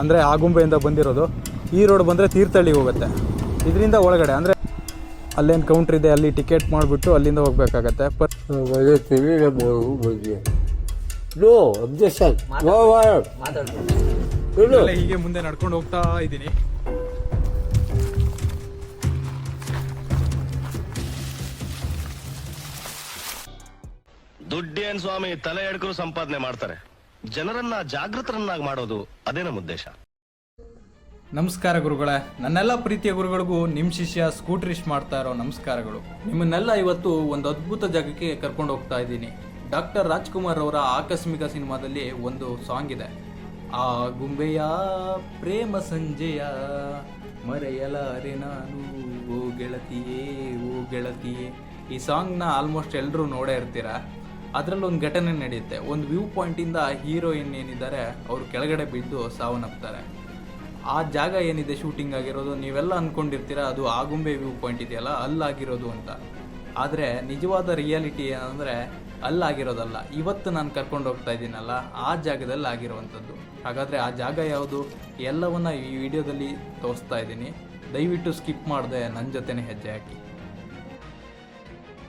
ಅಂದರೆ ಆಗುಂಬೆಯಿಂದ ಬಂದಿರೋದು. ಈ ರೋಡ್ ಬಂದರೆ ತೀರ್ಥಹಳ್ಳಿಗೆ ಹೋಗುತ್ತೆ. ಇದರಿಂದ ಒಳಗಡೆ ಅಂದರೆ ಅಲ್ಲೇನು ಕೌಂಟ್ರ್ ಇದೆ ಅಲ್ಲಿ ಟಿಕೆಟ್ ಮಾಡಿಬಿಟ್ಟು ಅಲ್ಲಿಂದ ಹೋಗ್ಬೇಕಾಗತ್ತೆ. ಪರ್ ಹೀಗೆ. ಮುಂದೆ ನಡ್ಕೊಂಡು ಹೋಗ್ತಾ ಇದ್ದೀನಿ. ದುಡ್ಡೇನ್ ಸ್ವಾಮಿ ತಲೆ ಎಡ್ಕರು ಸಂಪಾದನೆ ಮಾಡ್ತಾರೆ. ಜನರನ್ನ ಜಾಗೃತರನ್ನಾಗಿ ಮಾಡೋದು ಅದೇ ನಮ್ಮ ಉದ್ದೇಶ. ನಮಸ್ಕಾರ ಗುರುಗಳೇ. ನನ್ನೆಲ್ಲ ಪ್ರೀತಿಯ ಗುರುಗಳಿಗೂ ನಿಮ್ಮ ಶಿಷ್ಯ ಸ್ಕೂಟ್ರಿಶ್ ಮಾಡ್ತಾ ಇರೋ ನಮಸ್ಕಾರಗಳು. ನಿಮ್ಮನ್ನೆಲ್ಲ ಇವತ್ತು ಒಂದು ಅದ್ಭುತ ಜಾಗಕ್ಕೆ ಕರ್ಕೊಂಡು ಹೋಗ್ತಾ ಇದ್ದೀನಿ. ಡಾಕ್ಟರ್ ರಾಜ್ಕುಮಾರ್ ಅವರ ಆಕಸ್ಮಿಕ ಸಿನಿಮಾದಲ್ಲಿ ಒಂದು ಸಾಂಗ್ ಇದೆ. ಆ ಗುಂಬೆಯ ಪ್ರೇಮ ಸಂಜೆಯ ಮರೆಯಲಾರೆ ನಾನು. ಓ ಗೆಳತಿಯೇ ಓ ಗೆಳತಿಯೇ, ಈ ಸಾಂಗ್ನ ಆಲ್ಮೋಸ್ಟ್ ಎಲ್ಲರೂ ನೋಡೇ ಇರ್ತೀರ? ಅದರಲ್ಲಿ ಒಂದು ಘಟನೆ ನಡೆಯುತ್ತೆ. ಒಂದು ವ್ಯೂ ಪಾಯಿಂಟಿಂದ ಹೀರೋಯಿನ್ ಏನಿದ್ದಾರೆ, ಅವರು ಕೆಳಗಡೆ ಬಿದ್ದು ಸಾವನ್ನಪ್ತಾರೆ. ಆ ಜಾಗ ಏನಿದೆ ಶೂಟಿಂಗ್ ಆಗಿರೋದು, ನೀವೆಲ್ಲ ಅಂದ್ಕೊಂಡಿರ್ತೀರ ಅದು ಆಗುಂಬೆ ವ್ಯೂ ಪಾಯಿಂಟ್ ಇದೆಯಲ್ಲ, ಅಲ್ಲಾಗಿರೋದು ಅಂತ. ಆದರೆ ನಿಜವಾದ ರಿಯಾಲಿಟಿ ಏನಂದರೆ, ಅಲ್ಲಾಗಿರೋದಲ್ಲ. ಇವತ್ತು ನಾನು ಕರ್ಕೊಂಡು ಹೋಗ್ತಾ ಇದ್ದೀನಲ್ಲ, ಆ ಜಾಗದಲ್ಲಿ ಆಗಿರುವಂಥದ್ದು. ಹಾಗಾದರೆ ಆ ಜಾಗ ಯಾವುದು? ಎಲ್ಲವನ್ನ ಈ ವಿಡಿಯೋದಲ್ಲಿ ತೋರಿಸ್ತಾ ಇದ್ದೀನಿ. ದಯವಿಟ್ಟು ಸ್ಕಿಪ್ ಮಾಡಿದೆ ನನ್ನ ಜೊತೆನೇ ಹೆಜ್ಜೆ ಹಾಕಿ.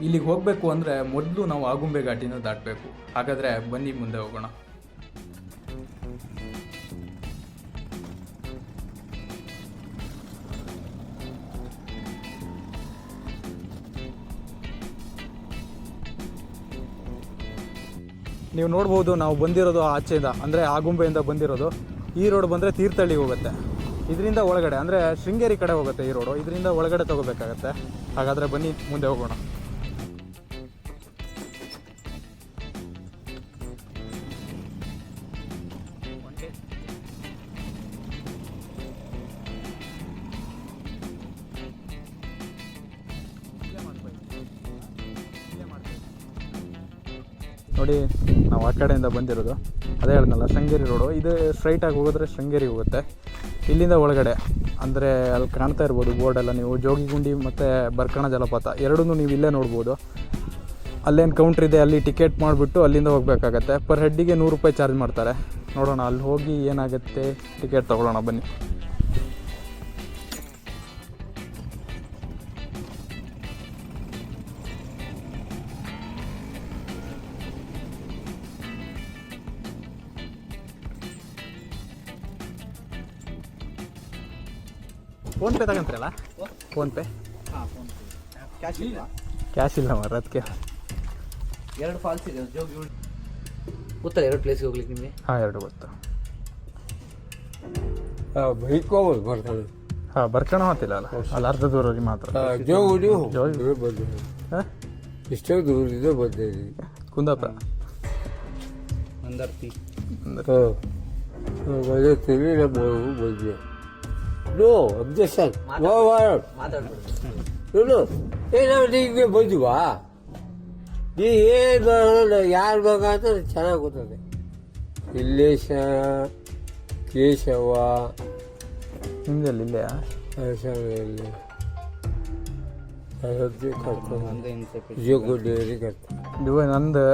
ಇಲ್ಲಿಗೆ ಹೋಗಬೇಕು ಅಂದರೆ ಮೊದಲು ನಾವು ಆಗುಂಬೆ ಘಾಟಿನ ದಾಟಬೇಕು. ಹಾಗಾದರೆ ಬನ್ನಿ ಮುಂದೆ ಹೋಗೋಣ. ನೀವು ನೋಡ್ಬೋದು ನಾವು ಬಂದಿರೋದು ಆಚೆಯಿಂದ, ಅಂದರೆ ಆಗುಂಬೆಯಿಂದ ಬಂದಿರೋದು. ಈ ರೋಡ್ ಬಂದರೆ ತೀರ್ಥಹಳ್ಳಿಗೆ ಹೋಗುತ್ತೆ. ಇದರಿಂದ ಒಳಗಡೆ, ಅಂದರೆ ಶೃಂಗೇರಿ ಕಡೆ ಹೋಗುತ್ತೆ ಈ ರೋಡು. ಇದರಿಂದ ಒಳಗಡೆ ತಗೋಬೇಕಾಗತ್ತೆ. ಹಾಗಾದರೆ ಬನ್ನಿ, ಮುಂದೆ ಹೋಗೋಣ. ನೋಡಿ, ನಾವು ಆ ಕಡೆಯಿಂದ ಬಂದಿರೋದು. ಅದೇ ಹೇಳಿದ್ನಲ್ಲ ಶೃಂಗೇರಿ ರೋಡು. ಇದು ಸ್ಟ್ರೈಟಾಗಿ ಹೋಗಿದ್ರೆ ಶೃಂಗೇರಿ ಹೋಗುತ್ತೆ. ಇಲ್ಲಿಂದ ಒಳಗಡೆ, ಅಂದರೆ ಅಲ್ಲಿ ಕಾಣ್ತಾ ಇರ್ಬೋದು ಬೋರ್ಡೆಲ್ಲ ನೀವು. ಜೋಗಿಗುಂಡಿ ಮತ್ತು ಬರ್ಕಣ ಜಲಪಾತ ಎರಡೂ ನೀವು ಇಲ್ಲೇ ನೋಡ್ಬೋದು. ಅಲ್ಲೇನು ಕೌಂಟ್ರ್ ಇದೆ, ಅಲ್ಲಿ ಟಿಕೆಟ್ ಮಾಡಿಬಿಟ್ಟು ಅಲ್ಲಿಂದ ಹೋಗಬೇಕಾಗತ್ತೆ. ಪರ್ ಹೆಡ್ಡಿಗೆ ನೂರು ರೂಪಾಯಿ ಚಾರ್ಜ್ ಮಾಡ್ತಾರೆ. ನೋಡೋಣ, ಅಲ್ಲಿ ಹೋಗಿ ಏನಾಗುತ್ತೆ? ಟಿಕೆಟ್ ತೊಗೊಳ್ಳೋಣ, ಬನ್ನಿ. ಫೋನ್ಪೇ ತಗೊಂತೀರಲ್ಲ? ಫೋನ್ಪೇ ಕ್ಯಾಶ್ ಇಲ್ಲ? ಮರ ಅದಕ್ಕೆ ಎರಡು ಫಾಲ್ಸ್ ಇದೆ ಜೋಗಿ ಗೊತ್ತಲ್ಲ ಎರಡು ಪ್ಲೇಸ್ಗೆ ಹೋಗ್ಲಿಕ್ಕೆ ನಿಮಗೆ? ಹಾಂ ಎರಡು ಗೊತ್ತು. ಬೈಕ್ ಹೋಗ್ಬೋದು ಬರ್ತದೆ. ಹಾಂ ಬರ್ಕಣ ಮಾತಿಲ್ಲ ಅಲ್ಲ? ಅಲ್ಲಿ ಅರ್ಧ ದೂರದಲ್ಲಿ ಮಾತ್ರ. ಜೋಗುಡಿ ಜೋಗಿ. ಬಂದೆ ಹಾಂ? ಇಷ್ಟೇ ದೂರದಿಂದ ಬಂದಿದ್ದೀವಿ ಕುಂದಾಪುರ. ಮಂದಾರ್ತಿ. ಅಂದ್ರೆ ಹಾಂ ನೋ ಅಬ್ಜೆಕ್ಷನ್ ನೋ ವಾರ್ ಮಾತಾಡ್ಬಿಡ್ತು ನೋಡು ಏನಾದ್ರು ಹಿಂಗೆ ಬಂದಿವಾ? ನೀ ಏನು ಯಾರು ಮಗ ಅಂತ ಚೆನ್ನಾಗಿ ಗೊತ್ತದೆ. ಇಲ್ಲೇಶ ಕೇಶವ. ನಿಮ್ದಲ್ಲಿ ಇಲ್ಲೇ ಅಯೋಧ್ಯೆ ಕರ್ಕೊಂಡು ಕರ್ಕೊಂಡು ನಂದು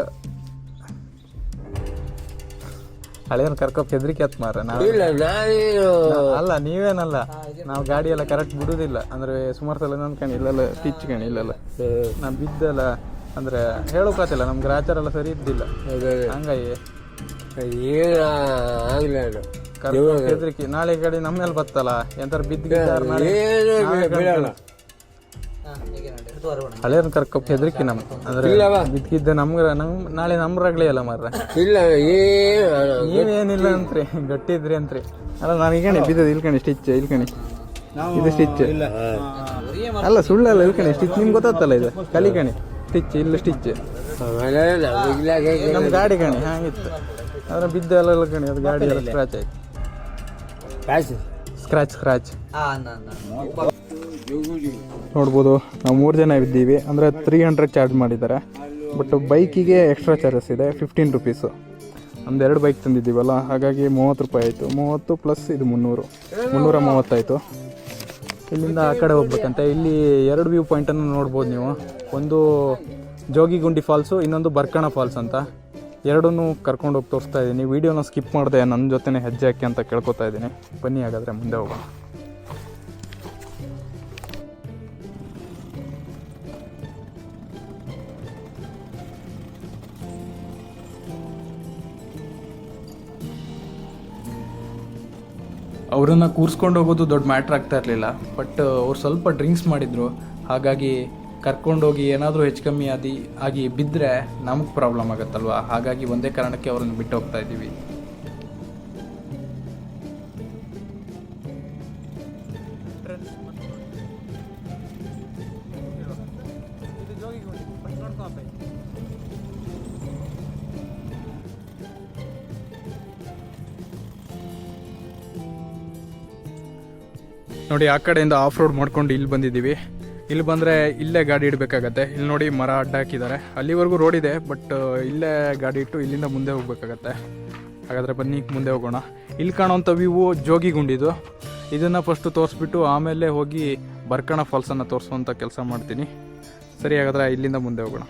ಹಳೆಯನ್ ಕರ್ಕೊ ಹೆದ್ರಿಕೆ ಆತ್ ಮಾರ ನಾವು ಇಲ್ಲ ನಾನೇನು ಅಲ್ಲ ನೀವೇನಲ್ಲ ನಾವು ಗಾಡಿ ಎಲ್ಲ ಕರೆಕ್ಟ್ ಬಿಡುದಿಲ್ಲ. ಅಂದ್ರೆ ಸುಮಾರು ಸಲ ನಂದ್ಕಣಿ ಇಲ್ಲೆಲ್ಲ ಟಿಚ್ ಕಣಿ ಇಲ್ಲೆಲ್ಲ. ನಾ ಬಿದ್ದಲ್ಲ ಅಂದ್ರೆ ಹೇಳೋಕಾತಿಲ್ಲ ನಮ್ ಗ್ರಾಚಾರ ಎಲ್ಲ ಸರಿ ಇದ್ದಿಲ್ಲ. ಹಂಗಾಗಿ ಏನು ಹೆದ್ರಿಕೆ. ನಾಳೆ ಗಾಡಿ ನಮ್ಮ ಮೇಲೆ ಬತ್ತಲ್ಲ ಎಂತಾರ ಬಿದ್ದು ಏನು ಕರ್ಕೊಪ್ಪ ಹೆದರಿಕೆ ನಮ್ಮ ಅಂದ್ರೆ ಇಲ್ಲವಾ? ಬಿದ್ದಿದ್ದ ನಮ್ಗ ನಮ್ ನಾಳೆ ನಮ್ರಾಗ್ಲೇ ರಗ್ಲಿ ಅಲ್ಲ ಮಾರ್ರೆ. ಇಲ್ಲ ಏನು ನೀವೇನಿಲ್ಲ ಅಂತ್ರಿ ಗಟ್ಟಿದ್ರಿ ಅಂತ್ರಿ. ಅಲ್ಲ ನಾನು ಈಗಣಿ ಬಿದ್ದದ ಇಲ್ಕಣಿ ಸ್ಟಿಚ್ ಇಲ್ಕಣಿ ಇದು ಸ್ಟಿಚ್ ಅಲ್ಲ ಸುಳ್ಳಲ್ಲ ಇಲ್ಕಣಿ ಸ್ಟಿಚ್ ನಿಮ್ಗೆ ಗೊತ್ತಾಗ್ತಲ್ಲ ಇದು? ಕಲಿಕಣಿ ಸ್ಟಿಚ್ ಇಲ್ಲ ಸ್ಟಿಚ್ ಆಮೇಲೆ ನಮ್ಮ ಗಾಡಿ ಕಣಿ ಹಾಗಿತ್ತು. ಅದ್ರ ಬಿದ್ದ ಎಲ್ಲ ಇಲ್ಲ ಕಣಿ ಅದು ಗಾಡಿ ಎಲ್ಲ ಸ್ಕ್ರಾಚ್ ಆಯ್ತು. ಕಾಸು ಸ್ಕ್ರಾಚ್ ಸ್ಕ್ರಾಚ್ ಆ ನಾನು ನೋಡ್ಬೋದು, ನಾವು ಮೂರು ಜನ ಇದ್ದೀವಿ. ಅಂದರೆ ತ್ರೀ ಹಂಡ್ರೆಡ್ ಚಾರ್ಜ್ ಮಾಡಿದ್ದಾರೆ. ಬಟ್ ಬೈಕಿಗೆ ಎಕ್ಸ್ಟ್ರಾ ಚಾರ್ಜಸ್ ಇದೆ ಫಿಫ್ಟೀನ್ ರುಪೀಸು ಒಂದು ಎರಡು ಬೈಕ್ ತಂದಿದ್ದೀವಲ್ಲ, ಹಾಗಾಗಿ ಮೂವತ್ತು ರೂಪಾಯಿ ಆಯಿತು. ಮೂವತ್ತು ಪ್ಲಸ್ ಇದು ಮುನ್ನೂರು. ಮುನ್ನೂರ ಮೂವತ್ತಾಯಿತು ಇಲ್ಲಿಂದ ಆ ಕಡೆ ಹೋಗ್ಬೇಕಂತೆ. ಇಲ್ಲಿ ಎರಡು ವ್ಯೂ ಪಾಯಿಂಟನ್ನು ನೋಡ್ಬೋದು ನೀವು. ಒಂದು ಜೋಗಿಗುಂಡಿ ಫಾಲ್ಸು ಇನ್ನೊಂದು ಬರ್ಕಣ ಫಾಲ್ಸ್ ಅಂತ. ಎರಡನ್ನೂ ಕರ್ಕೊಂಡು ಹೋಗಿ ತೋರಿಸ್ತಾ ಇದ್ದೀನಿ ವೀಡಿಯೋನ ಸ್ಕಿಪ್ ಮಾಡಿದೆ ನನ್ನ ಜೊತೆನೇ ಹೆಜ್ಜೆ ಹಾಕಿ ಅಂತ ಕೇಳ್ಕೊತಾ ಇದ್ದೀನಿ ಬನ್ನಿ ಹಾಗಾದರೆ ಮುಂದೆ ಹೋಗೋಣ. ಅವರನ್ನ ಕೂರಿಸ್ಕೊಂಡು ಹೋಗೋದು ದೊಡ್ಡ ಮ್ಯಾಟ್ರ್ ಆಗ್ತಾ ಇರಲಿಲ್ಲ. ಬಟ್ ಅವ್ರು ಸ್ವಲ್ಪ ಡ್ರಿಂಕ್ಸ್ ಮಾಡಿದ್ರು. ಹಾಗಾಗಿ ಕರ್ಕೊಂಡೋಗಿ ಏನಾದರೂ ಹೆಚ್ಚು ಕಮ್ಮಿ ಆದಿ, ಆಗಿ ಬಿದ್ದರೆ ನಮಗೆ ಪ್ರಾಬ್ಲಮ್ ಆಗುತ್ತಲ್ವ? ಹಾಗಾಗಿ ಒಂದೇ ಕಾರಣಕ್ಕೆ ಅವ್ರನ್ನ ಬಿಟ್ಟು ಹೋಗ್ತಾ ಇದ್ದೀವಿ. ನೋಡಿ, ಆ ಕಡೆಯಿಂದ ಆಫ್ ರೋಡ್ ಮಾಡ್ಕೊಂಡು ಇಲ್ಲಿ ಬಂದಿದ್ದೀವಿ. ಇಲ್ಲಿ ಬಂದರೆ ಇಲ್ಲೇ ಗಾಡಿ ಇಡಬೇಕಾಗತ್ತೆ. ಇಲ್ಲಿ ನೋಡಿ ಮರ ಅಡ್ಡ ಹಾಕಿದ್ದಾರೆ. ಅಲ್ಲಿವರೆಗೂ ರೋಡ್ ಇದೆ ಬಟ್ ಇಲ್ಲೇ ಗಾಡಿ ಇಟ್ಟು ಇಲ್ಲಿಂದ ಮುಂದೆ ಹೋಗ್ಬೇಕಾಗತ್ತೆ. ಹಾಗಾದರೆ ಬನ್ನಿ, ಮುಂದೆ ಹೋಗೋಣ. ಇಲ್ಲಿ ಕಾಣೋಂಥ ವ್ಯೂ ಜೋಗಿಗುಂಡಿದು. ಇದನ್ನು ಫಸ್ಟು ತೋರಿಸ್ಬಿಟ್ಟು ಆಮೇಲೆ ಹೋಗಿ ಬರ್ಕಣ ಫಾಲ್ಸನ್ನು ತೋರಿಸುವಂಥ ಕೆಲಸ ಮಾಡ್ತೀನಿ. ಸರಿ, ಹಾಗಾದರೆ ಇಲ್ಲಿಂದ ಮುಂದೆ ಹೋಗೋಣ.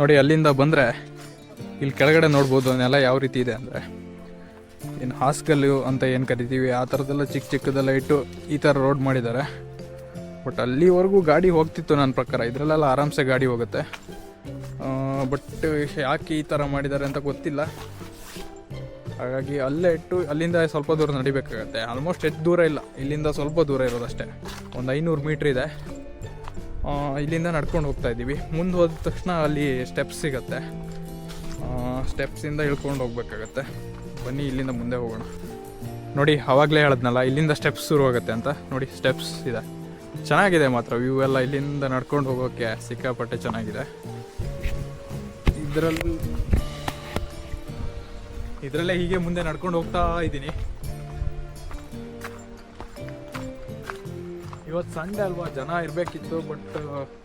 ನೋಡಿ, ಅಲ್ಲಿಂದ ಬಂದರೆ ಇಲ್ಲಿ ಕೆಳಗಡೆ ನೋಡ್ಬೋದು ನೆಲ ಯಾವ ರೀತಿ ಇದೆ ಅಂದರೆ. ಏನು ಹಾಸ್ಕಲ್ಲು ಅಂತ ಏನು ಕರಿತೀವಿ, ಆ ಥರದ್ದೆಲ್ಲ ಚಿಕ್ಕ ಚಿಕ್ಕದೆಲ್ಲ ಇಟ್ಟು ಈ ಥರ ರೋಡ್ ಮಾಡಿದ್ದಾರೆ. ಬಟ್ ಅಲ್ಲಿವರೆಗೂ ಗಾಡಿ ಹೋಗ್ತಿತ್ತು ನನ್ನ ಪ್ರಕಾರ. ಇದರಲ್ಲೆಲ್ಲ ಆರಾಮ್ಸೆ ಗಾಡಿ ಹೋಗುತ್ತೆ. ಬಟ್ ಯಾಕೆ ಈ ಥರ ಮಾಡಿದ್ದಾರೆ ಅಂತ ಗೊತ್ತಿಲ್ಲ. ಹಾಗಾಗಿ ಅಲ್ಲೇ ಇಟ್ಟು ಅಲ್ಲಿಂದ ಸ್ವಲ್ಪ ದೂರ ನಡಿಬೇಕಾಗತ್ತೆ. ಆಲ್ಮೋಸ್ಟ್ ಎಷ್ಟು ದೂರ ಇಲ್ಲ. ಇಲ್ಲಿಂದ ಸ್ವಲ್ಪ ದೂರ ಇರೋದಷ್ಟೇ. ಒಂದು ಐನೂರು ಮೀಟ್ರ್ ಇದೆ. ಇಲ್ಲಿಂದ ನಡ್ಕೊಂಡು ಹೋಗ್ತಾ ಇದ್ದೀವಿ. ಮುಂದೆ ಹೋದ ತಕ್ಷಣ ಅಲ್ಲಿ ಸ್ಟೆಪ್ಸ್ ಸಿಗತ್ತೆ. ಸ್ಟೆಪ್ಸಿಂದ ಇಳ್ಕೊಂಡು ಹೋಗ್ಬೇಕಾಗತ್ತೆ. ಬನ್ನಿ, ಇಲ್ಲಿಂದ ಮುಂದೆ ಹೋಗೋಣ. ನೋಡಿ, ಅವಾಗಲೇ ಹೇಳದ್ನಲ್ಲ, ಇಲ್ಲಿಂದ ಸ್ಟೆಪ್ಸ್ ಶುರು ಆಗುತ್ತೆ ಅಂತ. ನೋಡಿ ಸ್ಟೆಪ್ಸ್ ಇದೆ. ಚೆನ್ನಾಗಿದೆ ಮಾತ್ರ ವ್ಯೂ ಎಲ್ಲ ಇಲ್ಲಿಂದ ನಡ್ಕೊಂಡು ಹೋಗೋಕ್ಕೆ ಸಿಕ್ಕಾಪಟ್ಟೆ ಚೆನ್ನಾಗಿದೆ. ಇದರಲ್ಲಿ ಇದರಲ್ಲೇ ಹೀಗೆ ಮುಂದೆ ನಡ್ಕೊಂಡು ಹೋಗ್ತಾ ಇದ್ದೀನಿ. ಇವತ್ತು ಸಂಡೆ ಅಲ್ವಾ, ಜನ ಇರಬೇಕಿತ್ತು ಬಟ್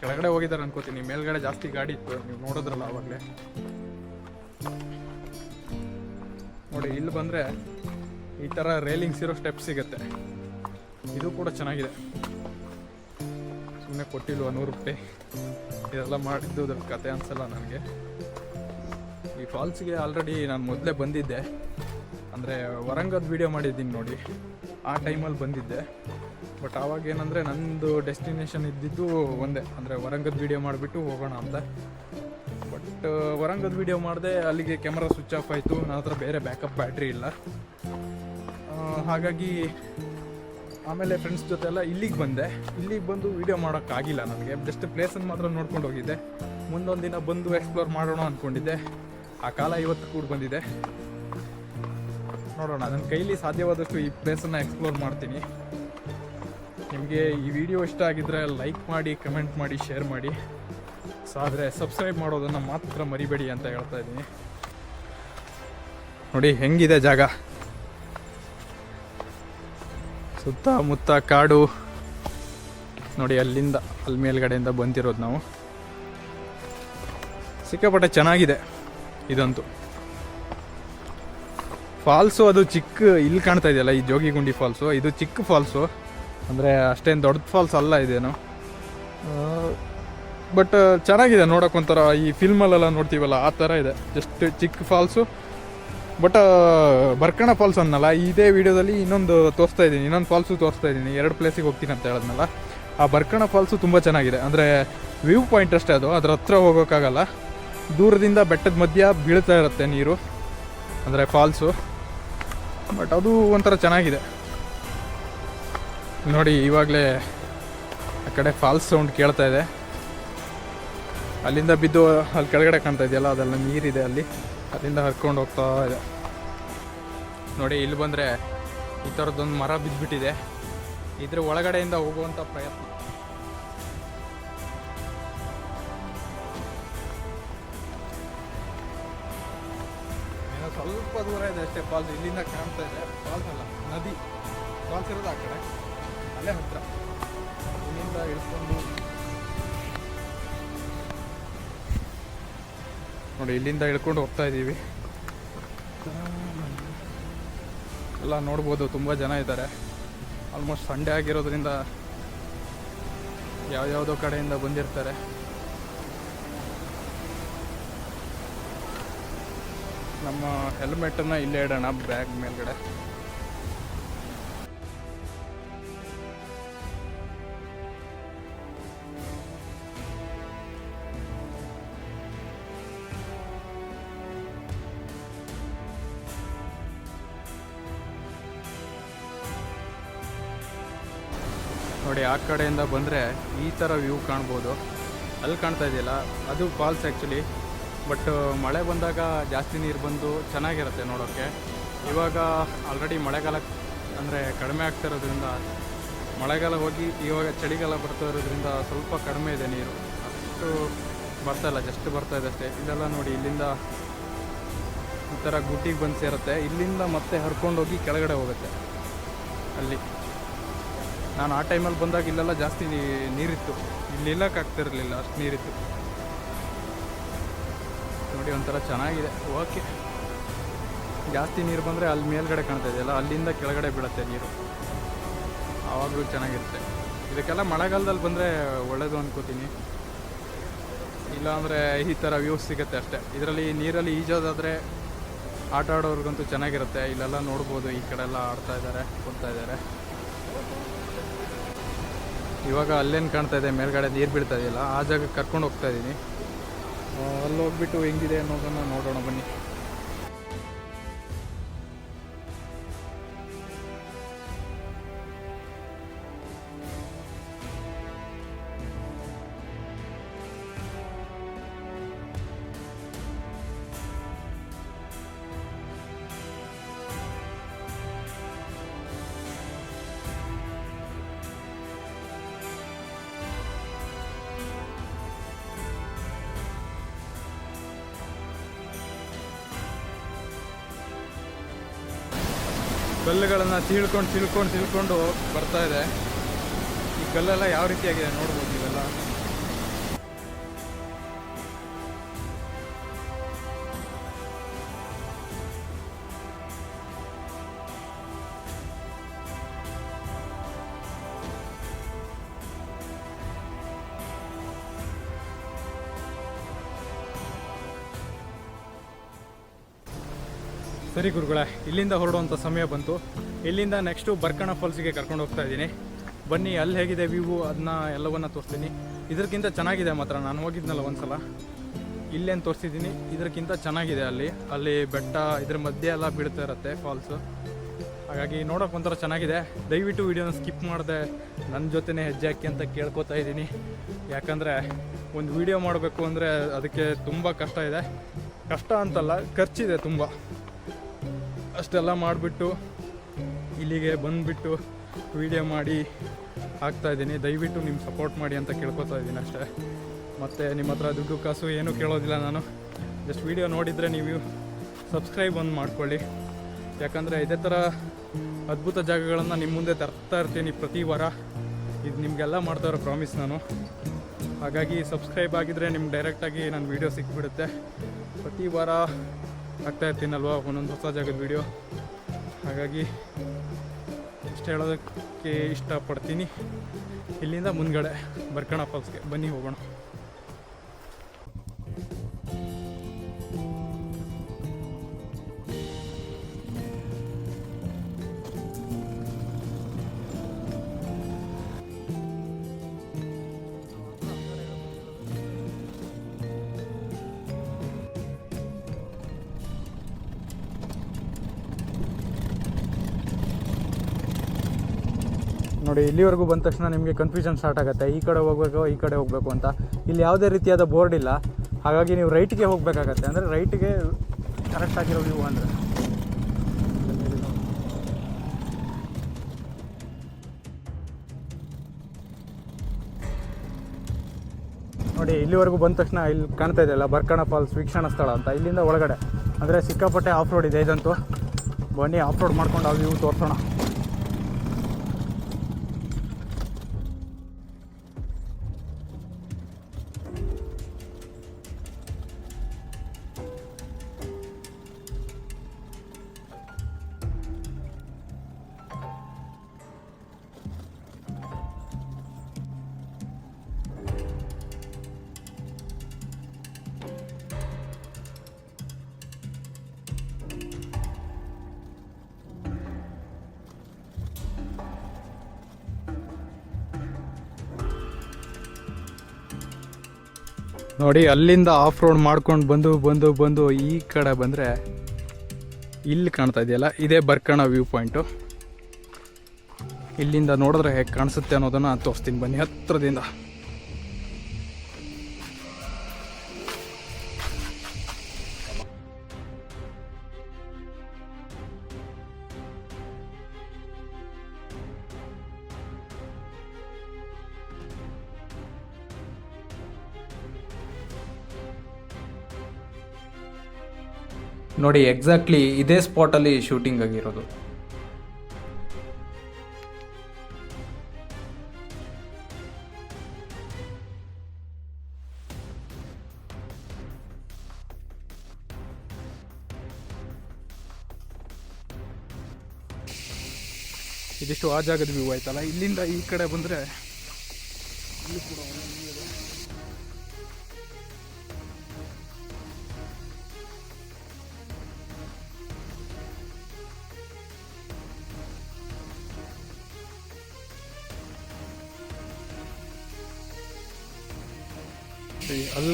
ಕೆಳಗಡೆ ಹೋಗಿದ್ದಾರೆ ಅನ್ಕೋತೀನಿ. ಮೇಲ್ಗಡೆ ಜಾಸ್ತಿ ಗಾಡಿ ಇತ್ತು, ನೀವು ನೋಡಿದ್ರಲ್ಲ ಅವಾಗಲೇ. ನೋಡಿ, ಇಲ್ಲಿ ಬಂದರೆ ಈ ಥರ ರೇಲಿಂಗ್ಸ್ ಇರೋ ಸ್ಟೆಪ್ ಸಿಗುತ್ತೆ. ಇದು ಕೂಡ ಚೆನ್ನಾಗಿದೆ. ಸುಮ್ಮನೆ ಕೊಟ್ಟಿಲ್ವ ನೂರು ರೂಪಾಯಿ? ಇದೆಲ್ಲ ಮಾಡಿದ್ದು ದೊಡ್ಡ ಕತೆ ಅನ್ಸಲ್ಲ ನನಗೆ. ಈ ಫಾಲ್ಸ್ಗೆ ಆಲ್ರೆಡಿ ನಾನು ಮೊದಲೇ ಬಂದಿದ್ದೆ. ಅಂದರೆ ವರಂಗದ ವೀಡಿಯೋ ಮಾಡಿದ್ದೀನಿ ನೋಡಿ. ಆ ಟೈಮಲ್ಲಿ ಬಂದಿದ್ದೆ. ಬಟ್ ಆವಾಗ ಏನಂದರೆ ನಂದು ಡೆಸ್ಟಿನೇಷನ್ ಇದ್ದಿದ್ದು ಒಂದೇ. ಅಂದರೆ ವರಂಗದ ವೀಡಿಯೋ ಮಾಡಿಬಿಟ್ಟು ಹೋಗೋಣ ಅಂತ. ಬಟ್ ವರಂಗದ ವಿಡಿಯೋ ಮಾಡಿದೆ ಅಲ್ಲಿಗೆ ಕ್ಯಾಮ್ರಾ ಸ್ವಿಚ್ ಆಫ್ ಆಯಿತು. ನನ್ನ ಹತ್ರ ಬೇರೆ ಬ್ಯಾಕಪ್ ಬ್ಯಾಟ್ರಿ ಇಲ್ಲ. ಹಾಗಾಗಿ ಆಮೇಲೆ ಫ್ರೆಂಡ್ಸ್ ಜೊತೆ ಎಲ್ಲ ಇಲ್ಲಿಗೆ ಬಂದೆ. ಇಲ್ಲಿಗೆ ಬಂದು ವೀಡಿಯೋ ಮಾಡೋಕ್ಕಾಗಿಲ್ಲ ನನಗೆ. ಜಸ್ಟ್ ಪ್ಲೇಸನ್ನು ಮಾತ್ರ ನೋಡ್ಕೊಂಡು ಹೋಗಿದ್ದೆ. ಮುಂದೊಂದು ದಿನ ಬಂದು ಎಕ್ಸ್ಪ್ಲೋರ್ ಮಾಡೋಣ ಅಂದ್ಕೊಂಡಿದ್ದೆ ಆ ಕಾಲ ಇವತ್ತು ಕೂಡ ಬಂದಿದೆ. ನೋಡೋಣ ನನ್ನ ಕೈಲಿ ಸಾಧ್ಯವಾದಷ್ಟು ಈ ಪ್ಲೇಸನ್ನು ಎಕ್ಸ್ಪ್ಲೋರ್ ಮಾಡ್ತೀನಿ. ನಿಮಗೆ ಈ ವಿಡಿಯೋ ಇಷ್ಟ ಆಗಿದ್ರೆ ಲೈಕ್ ಮಾಡಿ ಕಮೆಂಟ್ ಮಾಡಿ ಶೇರ್ ಮಾಡಿ. ಸೊ ಆದರೆ ಸಬ್ಸ್ಕ್ರೈಬ್ ಮಾಡೋದನ್ನು ಮಾತ್ರ ಮರಿಬೇಡಿ ಅಂತ ಹೇಳ್ತಾ ಇದ್ದೀನಿ. ನೋಡಿ, ಹೆಂಗಿದೆ ಜಾಗ? ಸುತ್ತಮುತ್ತ ಕಾಡು. ನೋಡಿ, ಅಲ್ಲಿಂದ ಅಲ್ಲಿ ಮೇಲ್ಗಡೆಯಿಂದ ಬಂದಿರೋದು ನಾವು. ಸಿಕ್ಕಾಪಟ್ಟೆ ಚೆನ್ನಾಗಿದೆ ಇದಂತೂ. ಫಾಲ್ಸು ಅದು ಚಿಕ್ಕ ಇಲ್ಲಿ ಕಾಣ್ತಾ ಇದೆಯಲ್ಲ, ಈ ಜೋಗಿಗುಂಡಿ ಫಾಲ್ಸು ಇದು ಚಿಕ್ಕ ಫಾಲ್ಸು ಅಂದರೆ ಅಷ್ಟೇನು ದೊಡ್ಡ ಫಾಲ್ಸ್ ಅಲ್ಲ ಇದೇನು. ಬಟ್ ಚೆನ್ನಾಗಿದೆ ನೋಡೋಕ್ಕೊಂಥರ ಈ ಫಿಲ್ಮಲ್ಲೆಲ್ಲ ನೋಡ್ತೀವಲ್ಲ, ಆ ಥರ ಇದೆ. ಜಸ್ಟ್ ಚಿಕ್ಕ ಫಾಲ್ಸು ಬಟ್ ಬರ್ಕಣ ಫಾಲ್ಸ್ ಅನ್ನಲ್ಲ ಇದೇ ವಿಡಿಯೋದಲ್ಲಿ ಇನ್ನೊಂದು ತೋರಿಸ್ತಾ ಇದ್ದೀನಿ. ಇನ್ನೊಂದು ಫಾಲ್ಸು ತೋರಿಸ್ತಾ ಇದ್ದೀನಿ. ಎರಡು ಪ್ಲೇಸಿಗೆ ಹೋಗ್ತೀನಿ ಅಂತ ಹೇಳಿದ್ನಲ್ಲ. ಆ ಬರ್ಕಣ ಫಾಲ್ಸು ತುಂಬ ಚೆನ್ನಾಗಿದೆ. ಅಂದರೆ ವ್ಯೂ ಪಾಯಿಂಟ್ ಅಷ್ಟೇ ಅದು. ಅದ್ರ ಹತ್ರ ಹೋಗೋಕ್ಕಾಗಲ್ಲ. ದೂರದಿಂದ ಬೆಟ್ಟದ ಮಧ್ಯ ಬೀಳ್ತಾ ಇರುತ್ತೆ ನೀರು. ಅಂದರೆ ಫಾಲ್ಸು ಬಟ್ ಅದು ಒಂಥರ ಚೆನ್ನಾಗಿದೆ. ನೋಡಿ, ಇವಾಗಲೇ ಆ ಕಡೆ ಫಾಲ್ಸ್ ಸೌಂಡ್ ಕೇಳ್ತಾ ಇದೆ. ಅಲ್ಲಿಂದ ಬಿದ್ದು ಅಲ್ಲಿ ಕೆಳಗಡೆ ಕಾಣ್ತಾ ಇದೆಯಲ್ಲ, ಅದೆಲ್ಲ ನೀರಿದೆ ಅಲ್ಲಿ. ಅಲ್ಲಿಂದ ಹರ್ಕೊಂಡು ಹೋಗ್ತಾ ಇದೆ. ನೋಡಿ, ಇಲ್ಲಿ ಬಂದರೆ ಈ ಥರದ್ದೊಂದು ಮರ ಬಿದ್ದುಬಿಟ್ಟಿದೆ ಇದ್ರ ಒಳಗಡೆಯಿಂದ ಹೋಗುವಂಥ ಪ್ರಯತ್ನ. ಸ್ವಲ್ಪ ದೂರ ಇದೆ ಅಷ್ಟೇ ಫಾಲ್ಸ್ ಇಲ್ಲಿಂದ ಕಾಣ್ತಾ ಇದೆ. ಫಾಲ್ಸ್ ಅಲ್ಲ, ನದಿ. ಫಾಲ್ಸ್ ಇರೋದು ಆ ಕಡೆ. ಅಲ್ಲೇ ಹತ್ರ. ಇಲ್ಲಿಂದ ಇಳ್ಕೊಂಡು ನೋಡಿ, ಇಲ್ಲಿಂದ ಇಳ್ಕೊಂಡು ಹೋಗ್ತಾ ಇದ್ದೀವಿ ಎಲ್ಲ ನೋಡ್ಬೋದು, ತುಂಬ ಜನ ಇದ್ದಾರೆ. ಆಲ್ಮೋಸ್ಟ್ ಸಂಡೇ ಆಗಿರೋದ್ರಿಂದ ಯಾವ್ಯಾವುದೋ ಕಡೆಯಿಂದ ಬಂದಿರ್ತಾರೆ. ನಮ್ಮ ಹೆಲ್ಮೆಟನ್ನು ಇಲ್ಲೇ ಇಡೋಣ ಬ್ಯಾಗ್ ಮೇಲ್ಗಡೆ. ನೋಡಿ ಆ ಕಡೆಯಿಂದ ಬಂದರೆ ಈ ಥರ ವ್ಯೂ ಕಾಣ್ಬೋದು. ಅಲ್ಲಿ ಕಾಣ್ತಾ ಇದೆಯಲ್ಲ, ಅದು ಫಾಲ್ಸ್ ಆ್ಯಕ್ಚುಲಿ ಬಟ್ ಮಳೆ ಬಂದಾಗ ಜಾಸ್ತಿ ನೀರು ಬಂದು ಚೆನ್ನಾಗಿರುತ್ತೆ ನೋಡೋಕ್ಕೆ ಇವಾಗ ಆಲ್ರೆಡಿ ಮಳೆಗಾಲ ಅಂದರೆ ಕಡಿಮೆ ಆಗ್ತಾ ಇರೋದ್ರಿಂದ, ಮಳೆಗಾಲ ಹೋಗಿ ಇವಾಗ ಚಳಿಗಾಲ ಬರ್ತಾ ಇರೋದ್ರಿಂದ ಸ್ವಲ್ಪ ಕಡಿಮೆ ಇದೆ ನೀರು. ಅಷ್ಟು ಬರ್ತಾ ಇಲ್ಲ ಜಸ್ಟ್ ಬರ್ತಾ ಇದೆ ಅಷ್ಟೇ. ಇದೆಲ್ಲ ನೋಡಿ, ಇಲ್ಲಿಂದ ಈ ಥರ ಗುಟ್ಟಿಗೆ ಬಂದು ಸೇರುತ್ತೆ. ಇಲ್ಲಿಂದ ಮತ್ತೆ ಹರ್ಕೊಂಡೋಗಿ ಕೆಳಗಡೆ ಹೋಗುತ್ತೆ. ಅಲ್ಲಿ. ನಾನು ಆ ಟೈಮಲ್ಲಿ ಬಂದಾಗ ಇಲ್ಲೆಲ್ಲ ಜಾಸ್ತಿ ನೀರಿತ್ತು. ಇಲ್ಲಿ ಆಗ್ತಿರಲಿಲ್ಲ, ಅಷ್ಟು ನೀರಿತ್ತು. ನೋಡಿ, ಒಂಥರ ಚೆನ್ನಾಗಿದೆ. ಓಕೆ ಜಾಸ್ತಿ ನೀರು ಬಂದರೆ ಅಲ್ಲಿ ಮೇಲ್ಗಡೆ ಕಾಣ್ತಾ ಇದೆಯಲ್ಲ ಅಲ್ಲಿಂದ ಕೆಳಗಡೆ ಬೀಳುತ್ತೆ ನೀರು. ಆವಾಗಲೂ ಚೆನ್ನಾಗಿರುತ್ತೆ. ಇದಕ್ಕೆಲ್ಲ ಮಳೆಗಾಲದಲ್ಲಿ ಬಂದರೆ ಒಳ್ಳೆಯದು ಅನ್ಕೋತೀನಿ. ಇಲ್ಲಾಂದರೆ ಈ ಥರ ವ್ಯೂಸ್ ಸಿಗುತ್ತೆ ಅಷ್ಟೇ. ಇದರಲ್ಲಿ ನೀರಲ್ಲಿ ಈಜೋದಾದರೆ ಆಟ ಆಡೋರ್ಗಂತೂ ಚೆನ್ನಾಗಿರುತ್ತೆ. ಇಲ್ಲೆಲ್ಲ ನೋಡ್ಬೋದು, ಈ ಕಡೆ ಎಲ್ಲ ಆಡ್ತಾ ಇದ್ದಾರೆ ಕೊಡ್ತಾ ಇದ್ದಾರೆ. ಇವಾಗ ಅಲ್ಲೇನು ಕಾಣ್ತಾ ಇದೆ, ಮೇಲ್ಗಡೆ ನೀರು ಬೀಳ್ತಾ ಇದೆಯಲ್ಲ, ಆ ಜಾಗಕ್ಕೆ ಕರ್ಕೊಂಡು ಹೋಗ್ತಾ ಇದ್ದೀನಿ ಅಲ್ಲಿ ಹೋಗ್ಬಿಟ್ಟು ಹೆಂಗಿದೆ ಅನ್ನೋದನ್ನು ನೋಡೋಣ ಬನ್ನಿ. ಕಲ್ಲುಗಳನ್ನು ಸೀಳ್ಕೊಂಡು ಸೀಳ್ಕೊಂಡು ಸೀಳ್ಕೊಂಡು ಬರ್ತಾ ಇದೆ. ಈ ಕಲ್ಲೆಲ್ಲ ಯಾವ ರೀತಿಯಾಗಿದೆ ನೋಡ್ಬೋದು ಸರಿ ಗುರುಗಳೇ, ಇಲ್ಲಿಂದ ಹೊರಡುವಂಥ ಸಮಯ ಬಂತು. ಇಲ್ಲಿಂದ ನೆಕ್ಸ್ಟು ಬರ್ಕಣ ಫಾಲ್ಸಿಗೆ ಕರ್ಕೊಂಡು ಹೋಗ್ತಾ ಇದ್ದೀನಿ. ಬನ್ನಿ, ಅಲ್ಲಿ ಹೇಗಿದೆ ವ್ಯೂ ಅದನ್ನ ಎಲ್ಲವನ್ನ ತೋರಿಸ್ತೀನಿ. ಇದಕ್ಕಿಂತ ಚೆನ್ನಾಗಿದೆ ಮಾತ್ರ, ನಾನು ಹೋಗಿದ್ನಲ್ಲ ಒಂದ್ಸಲ. ಇಲ್ಲೇನು ತೋರಿಸಿದ್ದೀನಿ ಇದಕ್ಕಿಂತ ಚೆನ್ನಾಗಿದೆ ಅಲ್ಲಿ. ಅಲ್ಲಿ ಬೆಟ್ಟ, ಇದ್ರ ಮಧ್ಯೆ ಎಲ್ಲ ಬೀಳ್ತಾ ಇರುತ್ತೆ ಫಾಲ್ಸು ಹಾಗಾಗಿ ನೋಡೋಕೆ ಒಂಥರ ಚೆನ್ನಾಗಿದೆ. ದಯವಿಟ್ಟು ವಿಡಿಯೋನ ಸ್ಕಿಪ್ ಮಾಡಿದೆ ನನ್ನ ಜೊತೆನೇ ಹೆಜ್ಜೆ ಹಾಕಿ ಅಂತ ಕೇಳ್ಕೊತಾ ಇದ್ದೀನಿ. ಯಾಕಂದರೆ, ಒಂದು ವಿಡಿಯೋ ಮಾಡಬೇಕು ಅಂದರೆ ಅದಕ್ಕೆ ತುಂಬ ಕಷ್ಟ ಇದೆ. ಕಷ್ಟ ಅಂತಲ್ಲ, ಖರ್ಚಿದೆ ತುಂಬ. ಅಷ್ಟೆಲ್ಲ ಮಾಡಿಬಿಟ್ಟು ಇಲ್ಲಿಗೆ ಬಂದುಬಿಟ್ಟು ವಿಡಿಯೋ ಮಾಡಿ ಹಾಕ್ತಾ ಇದ್ದೀನಿ. ದಯವಿಟ್ಟು ನಿಮ್ಮ ಸಪೋರ್ಟ್ ಮಾಡಿ ಅಂತ ಕೇಳ್ಕೊತಾ ಇದ್ದೀನಿ ಅಷ್ಟೇ. ಮತ್ತು ನಿಮ್ಮ ಹತ್ರ ದುಡ್ಡು ಕಾಸು ಏನೂ ಕೇಳೋದಿಲ್ಲ ನಾನು. ಜಸ್ಟ್ ವಿಡಿಯೋ ನೋಡಿದರೆ ನೀವು ಸಬ್ಸ್ಕ್ರೈಬ್ ಒಂದು ಮಾಡ್ಕೊಳ್ಳಿ. ಯಾಕಂದರೆ ಇದೇ ಥರ ಅದ್ಭುತ ಜಾಗಗಳನ್ನು ನಿಮ್ಮ ಮುಂದೆ ತರ್ತಾ ಇರ್ತೀನಿ ಪ್ರತಿ ವಾರ. ಇದು ನಿಮಗೆಲ್ಲ ಮಾಡ್ತಾ ಇರೋ ಪ್ರಾಮಿಸ್ ನಾನು. ಹಾಗಾಗಿ ಸಬ್ಸ್ಕ್ರೈಬ್ ಆಗಿದ್ದರೆ ನಿಮ್ಗೆ ಡೈರೆಕ್ಟಾಗಿ ನನ್ನ ವೀಡಿಯೋ ಸಿಕ್ಬಿಡುತ್ತೆ. ಪ್ರತಿ ವಾರ ಹಾಕ್ತಾ ಇರ್ತೀನಲ್ವ ಒಂದೊಂದು ಹೊಸ ಜಾಗದ ವೀಡಿಯೋ ಹಾಗಾಗಿ ಇಷ್ಟು ಹೇಳೋದಕ್ಕೆ ಇಷ್ಟಪಡ್ತೀನಿ. ಇಲ್ಲಿಂದ ಮುಂದ್ಗಡೆ ಬರ್ಕಣ ಫಾಲ್ಸ್ಗೆ ಬನ್ನಿ ಹೋಗೋಣ. ನೋಡಿ, ಇಲ್ಲಿವರೆಗೂ ಬಂದ ತಕ್ಷಣ ನಿಮಗೆ ಕನ್ಫ್ಯೂಷನ್ ಸ್ಟಾರ್ಟ್ ಆಗುತ್ತೆ. ಈ ಕಡೆ ಹೋಗಬೇಕು, ಈ ಕಡೆ ಹೋಗಬೇಕು ಅಂತ. ಇಲ್ಲಿ ಯಾವುದೇ ರೀತಿಯಾದ ಬೋರ್ಡ್ ಇಲ್ಲ. ಹಾಗಾಗಿ ನೀವು ರೈಟ್ಗೆ ಹೋಗಬೇಕಾಗತ್ತೆ. ಅಂದರೆ ರೈಟ್ಗೆ ಕರೆಕ್ಟ್ ಆಗಿರೋ ವ್ಯೂ ಅಂದರೆ. ನೋಡಿ, ಇಲ್ಲಿವರೆಗೂ ಬಂದ ತಕ್ಷಣ ಇಲ್ಲಿ ಕಾಣ್ತಾ ಇದೆಯಲ್ಲ ಬರ್ಕಣ ಫಾಲ್ಸ್ ವೀಕ್ಷಣಾ ಸ್ಥಳ ಅಂತ. ಇಲ್ಲಿಂದ ಒಳಗಡೆ. ಅಂದರೆ ಸಿಕ್ಕಾಪಟ್ಟೆ ಆಫ್ ರೋಡ್ ಇದೆ ಇದಂತೂ. ಬನ್ನಿ ಆಫ್ ರೋಡ್ ಮಾಡ್ಕೊಂಡು ಆ ವ್ಯೂ ತೋರಿಸೋಣ. ನೋಡಿ, ಅಲ್ಲಿಂದ ಆಫ್ ರೋಡ್ ಮಾಡ್ಕೊಂಡು ಬಂದು ಬಂದು ಬಂದು ಈ ಕಡೆ ಬಂದರೆ ಇಲ್ಲಿ ಕಾಣ್ತಾ ಇದೆಯಲ್ಲ, ಇದೇ ಬರ್ಕಣ ವ್ಯೂ ಪಾಯಿಂಟು ಇಲ್ಲಿಂದ ನೋಡಿದ್ರೆ ಹೇಗೆ ಕಾಣಿಸುತ್ತೆ ಅನ್ನೋದನ್ನು ತೋರಿಸ್ತೀನಿ. ಬನ್ನಿ ಹತ್ರದಿಂದ. ನೋಡಿ ಎಕ್ಸಾಕ್ಟ್ಲಿ ಇದೇ ಸ್ಪಾಟಲ್ಲಿ ಶೂಟಿಂಗ್ ಆಗಿರೋದು. ಇದಿಷ್ಟು ಆ ಜಾಗದ ವ್ಯೂ ಆಯ್ತಲ್ಲ? ಇಲ್ಲಿಂದ ಈ ಕಡೆ ಬಂದರೆ ಅಲ್ಲಿ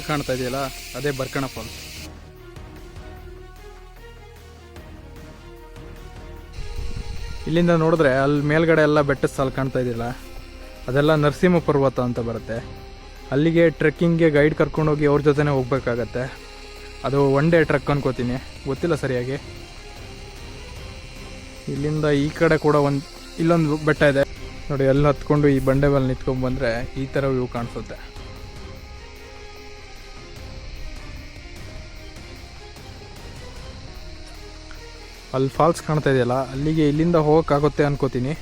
ಕಾಣ್ತಾ ಇದೆಯಲ್ಲ, ಅದೇ ಬರ್ಕಣ ಫಾಲ್ಸ್ ಇಲ್ಲಿಂದ ನೋಡಿದ್ರೆ ಅಲ್ಲಿ ಮೇಲ್ಗಡೆ ಎಲ್ಲ ಬೆಟ್ಟದ ಸಾಲು ಕಾಣ್ತಾ ಇದೆಯಲ್ಲ, ಅದೆಲ್ಲ ನರಸಿಂಹ ಪರ್ವತ ಅಂತ ಬರುತ್ತೆ. ಅಲ್ಲಿಗೆ ಟ್ರೆಕ್ಕಿಂಗ್ಗೆ ಗೈಡ್ ಕರ್ಕೊಂಡೋಗಿ ಅವ್ರ ಜೊತೆನೇ ಹೋಗ್ಬೇಕಾಗತ್ತೆ. ಅದು ಒನ್ ಡೇ ಟ್ರಕ್ ಅನ್ಕೋತೀನಿ. ಗೊತ್ತಿಲ್ಲ ಸರಿಯಾಗಿ. ಇಲ್ಲಿಂದ ಈ ಕಡೆ ಕೂಡ ಒಂದು, ಇಲ್ಲೊಂದು ಬೆಟ್ಟ ಇದೆ. ನೋಡಿ, ಅಲ್ಲಿ ಹತ್ಕೊಂಡು ಈ ಬಂಡೆ ಮೇಲೆ ನಿಂತ್ಕೊಂಡು ಬಂದ್ರೆ ಈ ಥರ ವ್ಯೂ ಕಾಣಿಸುತ್ತೆ. ಅಲ್ಲಿ ಫಾಲ್ಸ್ ಕಾಣ್ತಾ ಇದೆಯಲ್ಲ, ಅಲ್ಲಿಗೆ ಇಲ್ಲಿಂದ ಹೋಗೋಕ್ಕಾಗುತ್ತೆ ಅನ್ಕೋತೀನಿ.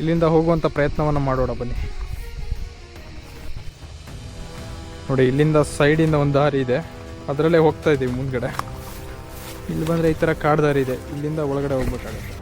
ಇಲ್ಲಿಂದ ಹೋಗುವಂಥ ಪ್ರಯತ್ನವನ್ನು ಮಾಡೋಣ ಬನ್ನಿ. ನೋಡಿ, ಇಲ್ಲಿಂದ ಸೈಡಿಂದ ಒಂದು ದಾರಿ ಇದೆ. ಅದರಲ್ಲೇ ಹೋಗ್ತಾ ಇದ್ದೀವಿ ಮುಂದ್ಗಡೆ. ಇಲ್ಲಿ ಬಂದರೆ ಈ ಥರ ಕಾಡು ದಾರಿ ಇದೆ. ಇಲ್ಲಿಂದ ಒಳಗಡೆ ಹೋಗ್ಬೇಕಾಗುತ್ತೆ.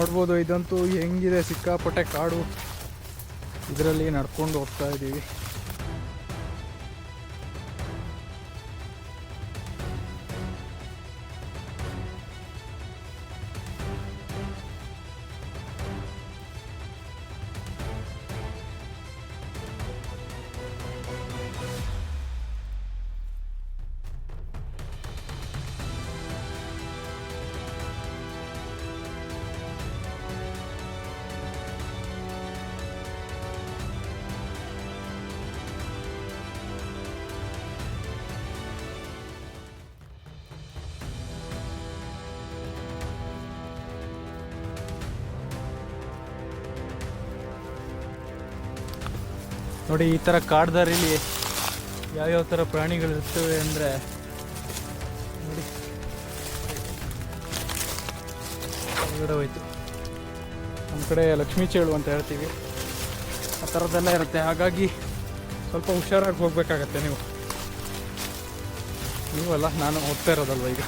ನೋಡ್ಬೋದು ಇದಂತೂ ಹೆಂಗಿದೆ ಸಿಕ್ಕಾಪಟ್ಟೆ ಕಾಡು. ಇದರಲ್ಲಿ ನಡ್ಕೊಂಡು ಹೋಗ್ತಾ ಇದ್ದೀವಿ ನೋಡಿ, ಈ ಥರ ಕಾಡ್ದಾರಿಲಿ ಯಾವ್ಯಾವ ಥರ ಪ್ರಾಣಿಗಳು ಇರ್ತವೆ ಅಂದರೆ ನೋಡಿ. ಹೊರಗಡೆ ಹೋಯ್ತು. ನಮ್ಮ ಕಡೆ ಲಕ್ಷ್ಮೀ ಚೇಳು ಅಂತ ಹೇಳ್ತೀವಿ. ಆ ಥರದ್ದೆಲ್ಲ ಇರುತ್ತೆ. ಹಾಗಾಗಿ ಸ್ವಲ್ಪ ಹುಷಾರಾಗಿ ಹೋಗ್ಬೇಕಾಗತ್ತೆ ನೀವು. ನೀವಲ್ಲ, ನಾನು ಹೋಗ್ತಾ ಇರೋದಲ್ವ ಈಗ?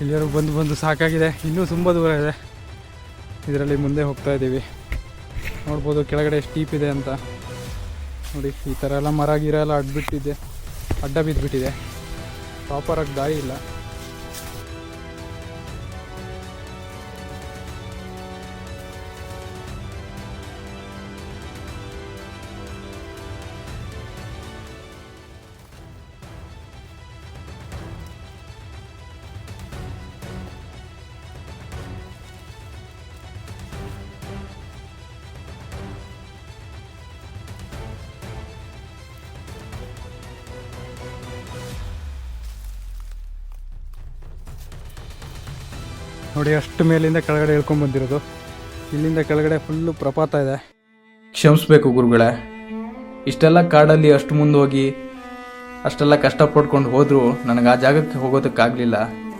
ಇಲ್ಲಿವರೆಗೂ ಬಂದು ಬಂದು ಸಾಕಾಗಿದೆ. ಇನ್ನೂ ತುಂಬ ದೂರ ಇದೆ. ಇದರಲ್ಲಿ ಮುಂದೆ ಹೋಗ್ತಾ ಇದ್ದೀವಿ. ನೋಡ್ಬೋದು ಕೆಳಗಡೆ ಸ್ಟೀಪ್ ಇದೆ ಅಂತ. ನೋಡಿ, ಈ ಥರ ಎಲ್ಲ ಮರ, ಗಿರ ಎಲ್ಲ ಅಡ್ಬಿಟ್ಟಿದೆ. ಅಡ್ಡ ಬಿದ್ದುಬಿಟ್ಟಿದೆ ಪ್ರಾಪರಾಗಿ ದಾರಿ ಇಲ್ಲ. ನೋಡಿ, ಅಷ್ಟು ಮೇಲಿಂದ ಕೆಳಗಡೆ ಇಳ್ಕೊಂಡ್ ಬಂದಿರೋದು. ಇಲ್ಲಿಂದ ಕೆಳಗಡೆ ಫುಲ್ಲು ಪ್ರಪಾತ ಇದೆ. ಕ್ಷಮಿಸ್ಬೇಕು ಗುರುಗಳೇ. ಇಷ್ಟೆಲ್ಲ ಕಾಡಲ್ಲಿ ಅಷ್ಟು ಮುಂದೆ ಹೋಗಿ ಅಷ್ಟೆಲ್ಲ ಕಷ್ಟಪಡ್ಕೊಂಡು ಹೋದರೂ ನನಗೆ ಆ ಜಾಗಕ್ಕೆ ಹೋಗೋದಕ್ಕಾಗಲಿಲ್ಲ.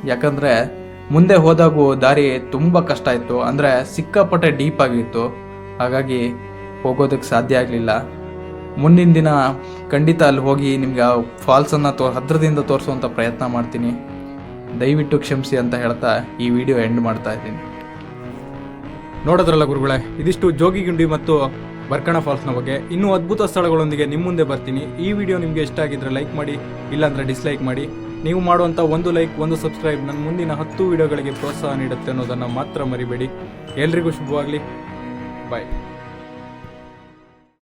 ಯಾಕಂದರೆ, ಮುಂದೆ ಹೋದಾಗೂ ದಾರಿ ತುಂಬ ಕಷ್ಟ ಇತ್ತು. ಅಂದರೆ ಸಿಕ್ಕಾಪಟ್ಟೆ ಡೀಪ್ ಆಗಿತ್ತು. ಹಾಗಾಗಿ ಹೋಗೋದಕ್ಕೆ ಸಾಧ್ಯ ಆಗಲಿಲ್ಲ. ಮುಂದಿನ ದಿನ ಖಂಡಿತ ಅಲ್ಲಿ ಹೋಗಿ ನಿಮ್ಗೆ ಆ ಫಾಲ್ಸನ್ನು ತೋ ಹತ್ರದಿಂದ ತೋರಿಸುವಂಥ ಪ್ರಯತ್ನ ಮಾಡ್ತೀನಿ. ದಯವಿಟ್ಟು ಕ್ಷಮಿಸಿ ಅಂತ ಹೇಳ್ತಾ ಈ ವಿಡಿಯೋ ಎಂಡ್ ಮಾಡ್ತಾ ಇದ್ದೀನಿ. ನೋಡೋದ್ರಲ್ಲ ಗುರುಗಳೇ, ಇದಿಷ್ಟು ಜೋಗಿಗುಂಡಿ ಮತ್ತು ಬರ್ಕಣ ಫಾಲ್ಸ್ನ ಬಗ್ಗೆ. ಇನ್ನೂ ಅದ್ಭುತ ಸ್ಥಳಗಳೊಂದಿಗೆ ನಿಮ್ಮ ಮುಂದೆ ಬರ್ತೀನಿ. ಈ ವಿಡಿಯೋ ನಿಮಗೆ ಇಷ್ಟ ಆಗಿದ್ರೆ ಲೈಕ್ ಮಾಡಿ, ಇಲ್ಲಾಂದರೆ ಡಿಸ್ಲೈಕ್ ಮಾಡಿ. ನೀವು ಮಾಡುವಂಥ ಒಂದು ಲೈಕ್, ಒಂದು ಸಬ್ಸ್ಕ್ರೈಬ್ ನನ್ನ ಮುಂದಿನ ಹತ್ತು ವಿಡಿಯೋಗಳಿಗೆ ಪ್ರೋತ್ಸಾಹ ನೀಡುತ್ತೆ ಅನ್ನೋದನ್ನು ಮಾತ್ರ ಮರಿಬೇಡಿ. ಎಲ್ರಿಗೂ ಶುಭವಾಗಲಿ. ಬಾಯ್.